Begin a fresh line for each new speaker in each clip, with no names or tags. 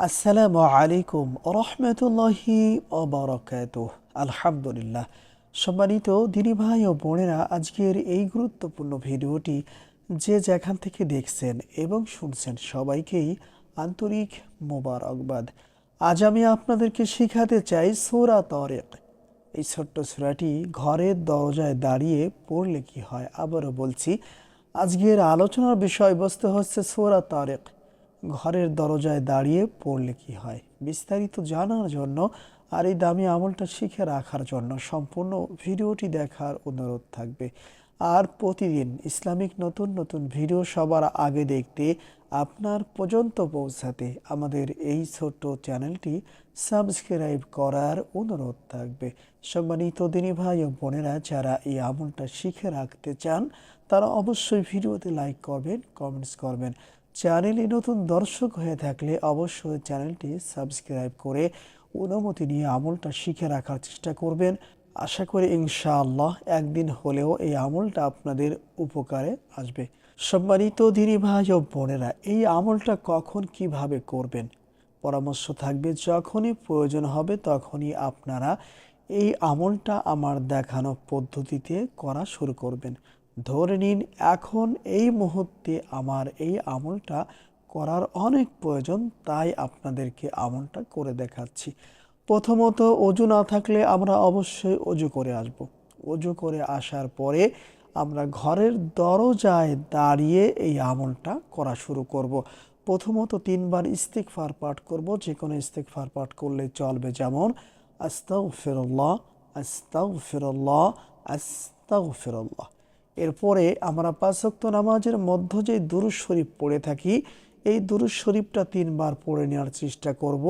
আসসালামু আলাইকুম রহমতুল্লাহি ওবরকাত আলহামদুলিল্লাহ। সম্মানিত দিনী ভাই ও বোনেরা, আজকের এই গুরুত্বপূর্ণ ভিডিওটি যে যেখান থেকে দেখছেন এবং শুনছেন সবাইকেই আন্তরিক মোবারকবাদ। আজ আমি আপনাদেরকে শেখাতে চাই সোরা তরেক এই ছোট্ট সূরাটি ঘরের দরজায় দাঁড়িয়ে পড়লে কি হয় আবারও বলছি। আজকের আলোচনার বিষয়বস্তু হচ্ছে সোরা তরেক ঘরের দরজায় দাঁড়িয়ে পড়লে কি হয়? বিস্তারিত জানার জন্য আর এই দামি আমলটা শিখে রাখার জন্য সম্পূর্ণ ভিডিওটি দেখার অনুরোধ থাকবে। আর প্রতিদিন ইসলামিক নতুন নতুন ভিডিও সবার আগে দেখতে আপনার পর্যন্ত পৌঁছাতে আমাদের এই ছোট্ট চ্যানেলটি সাবস্ক্রাইব করার অনুরোধ থাকবে। সম্মানিত দিনী ভাই ও বোনেরা, যারা এই আমলটা শিখে রাখতে চান, তারা অবশ্যই ভিডিওতে লাইক করবেন, কমেন্টস করবেন। চ্যানেলে নতুন দর্শক হয়ে থাকলে অবশ্যই চ্যানেলটি সাবস্ক্রাইব করে অনুমতি নিয়ে আমলটা শিখে রাখার চেষ্টা করবেন। আশা করি ইনশাআল্লাহ একদিন হলেও এই আমলটা আপনাদের উপকারে আসবে। সম্মানিত দিনী ভাই ও বোনেরা, এই আমলটা কখন কীভাবে করবেন? পরামর্শ থাকবে, যখনই প্রয়োজন হবে তখনই আপনারা এই আমলটা আমার দেখানো পদ্ধতিতে করা শুরু করবেন। ধরে নিন এখন এই মুহূর্তে আমার এই আমলটা করার অনেক প্রয়োজন, তাই আপনাদেরকে আমলটা করে দেখাচ্ছি। প্রথমত অজু না থাকলে আমরা অবশ্যই অজু করে আসব। অজু করে আসার পরে আমরা ঘরের দরজায় দাঁড়িয়ে এই আমলটা করা শুরু করব। প্রথমত তিনবার ইস্তিকফার পাঠ করব, যে কোনো ইস্তিকফার পাঠ করলে চলবে যেমন আস্তাউ ফিরল্লাহ আস্তাউ ফিরল্লাহ আস্তাউ ফিরল্লাহ এরপরে আমরা পাঁচক্ত নামাজের মধ্য যে দুরুজ শরীফ পড়ে থাকি, এই দুরুজ শরীফটা তিনবার পড়ে নেওয়ার চেষ্টা করব।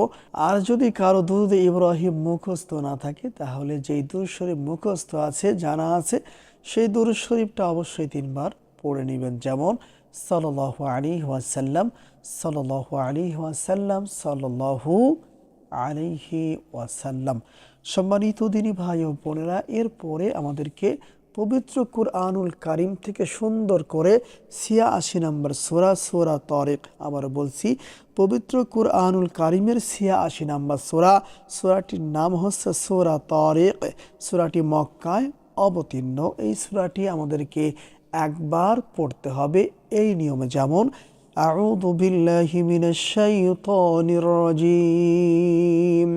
আর যদি কারও দুরুদ ইব্রাহিম মুখস্থ না থাকে, তাহলে যেই দুরুজ শরীফ মুখস্থ আছে, জানা আছে, সেই দুরুজ শরীফটা অবশ্যই তিনবার পড়ে নেবেন। যেমন সাল্লাহ আলী ওয়াসাল্লাম সাল্লাহ আলী ওয়াসাল্লাম সাল্লাহু আলিহি ওয়াসাল্লাম। সম্মানিত দিনী ভাই ও বোনেরা, এরপরে আমাদেরকে পবিত্র কুরআনুল কারিম থেকে সুন্দর করে সিয়া আশি নম্বর সোরা সোরা তরেক আবার বলছি পবিত্র কুরআনুল কারিমের সিয়া আশি নম্বর সোরা সোরাটির নাম হচ্ছে সোরা তরেক সোরাটি মক্কায় অবতীর্ণ এই সোরাটি আমাদেরকে একবার পড়তে হবে এই নিয়মে যেমন أعوذ بالله من الشيطان الرجيم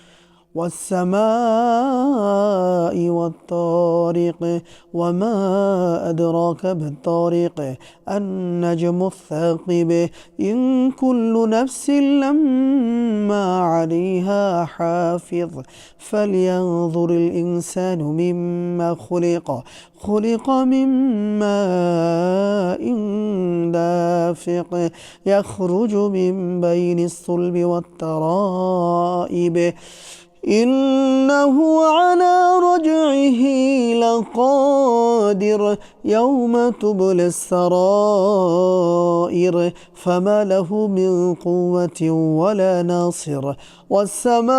والسماء والطارق وما أدراك بالطارق النجم الثاقب إن كل نفس لما عليها حافظ فلينظر الإنسان مما خلق خلق من ماء دافق يخرج من بين الصلب والترائب إنه على رجعه لقادر. يوم تبلى السرائر فما له من قوة ولا ناصر والسماء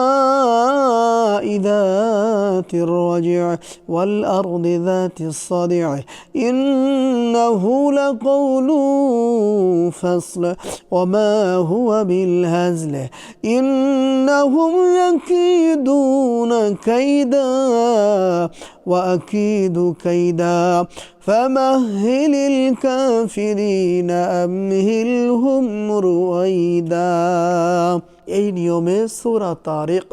ذات الرجع والأرض ذات الصدع إنه لقول فصل وما هو بالهزل إنهم يكيدون كيدا وأكيد كيدا فمهل الكافرين أمهلهم رويدا এই নিয়মে সূরা তারিক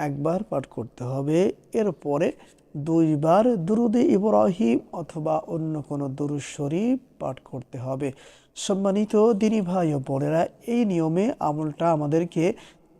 একবার পাঠ করতে হবে এরপরে দুইবার দুরুদে ইব্রাহিম অথবা অন্য কোনো দুরুদ শরীফ পাঠ করতে হবে সম্মানিত দিনী ভাই ও বোনেরা এই নিয়মে আমলটা আমাদেরকে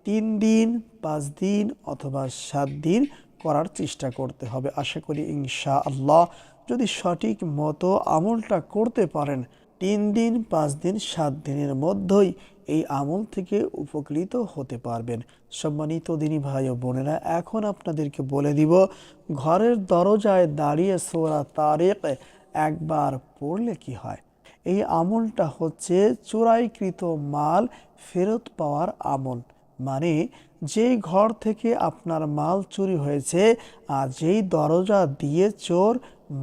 তিন দিন পাঁচ দিন অথবা সাত দিন করার চেষ্টা করতে হবে আশা করি ইনশা আল্লাহ যদি সঠিক মতো আমলটা করতে পারেন, তিন দিন, পাঁচ দিন, সাত দিনের মধ্যেই এই আমল থেকে উপকৃত হতে পারবেন। সম্মানিত দিনী ভাই ও বোনেরা, এখন আপনাদেরকে বলে দিব, ঘরের দরজায় দাঁড়িয়ে সোরা তারেক একবার পড়লে কি হয়? এই আমলটা হচ্ছে চোরাইকৃত মাল ফেরত পাওয়ার আমল। মানে যেই ঘর থেকে আপনার মাল চুরি হয়েছে আর যেই দরজা দিয়ে চোর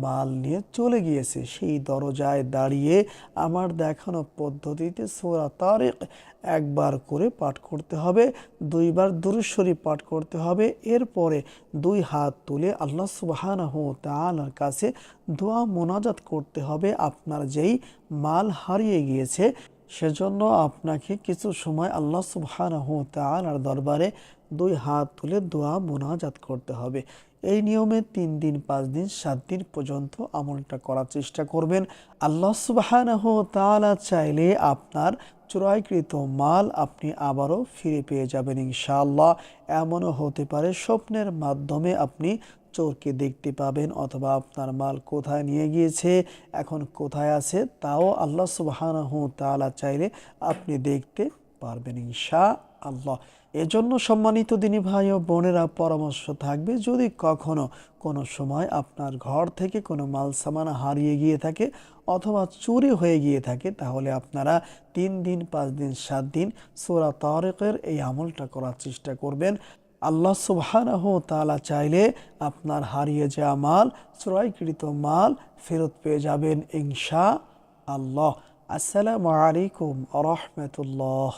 মাল নিয়ে চলে গিয়েছে। সেই দরজায় দাঁড়িয়ে আমার দেখানো পদ্ধতিতে সোরা তারেক একবার করে পাঠ করতে হবে, দুইবার দুরুশ্বরী পাঠ করতে হবে, এরপরে দুই হাত তুলে আল্লাহ সুবাহানাহু তাআলার কাছে দোয়া মোনাজাত করতে হবে। আপনার যেই মাল হারিয়ে গিয়েছে সেজন্য আপনাকে কিছু সময় আল্লাহ সুবহানাহু তাআলার দরবারে দুই হাত তুলে দোয়া মোনাজাত করতে হবে। এই নিয়মে তিন দিন, পাঁচ দিন, সাত দিন পর্যন্ত আমলটা করার চেষ্টা করবেন। আল্লাহ সুবহানাহু তাআলা চাইলে আপনার চোরাইকৃত মাল আপনি আবারও ফিরে পেয়ে যাবেন ইনশাআল্লাহ। এমনও হতে পারে, স্বপ্নের মাধ্যমে আপনি চোরকে দেখতে পাবেন অথবা আপনার মাল কোথায় নিয়ে গিয়েছে, এখন কোথায় আছে, তাও আল্লাহ সুবহানাহু তাআলা চাইলে আপনি দেখতে পারবেন ইনশা আল্লাহ এজন্য সম্মানিত দিনী ভাই ও বোনেরা, পরামর্শ থাকবে যদি কখনো কোনো সময় আপনার ঘর থেকে কোনো মাল সামান হারিয়ে গিয়ে থাকে অথবা চুরি হয়ে গিয়ে থাকে, তাহলে আপনারা তিন দিন, পাঁচ দিন, সাত দিন সোরা তারেকের এই আমলটা করার চেষ্টা করবেন। আল্লাহ সুবাহ তালা চাইলে আপনার হারিয়ে যাওয়া মাল, ক্রয়কৃত মাল ফেরত পেয়ে যাবেন ইনশা আল্লাহ। আসসালামু আলাইকুম রহমতুল্লাহ।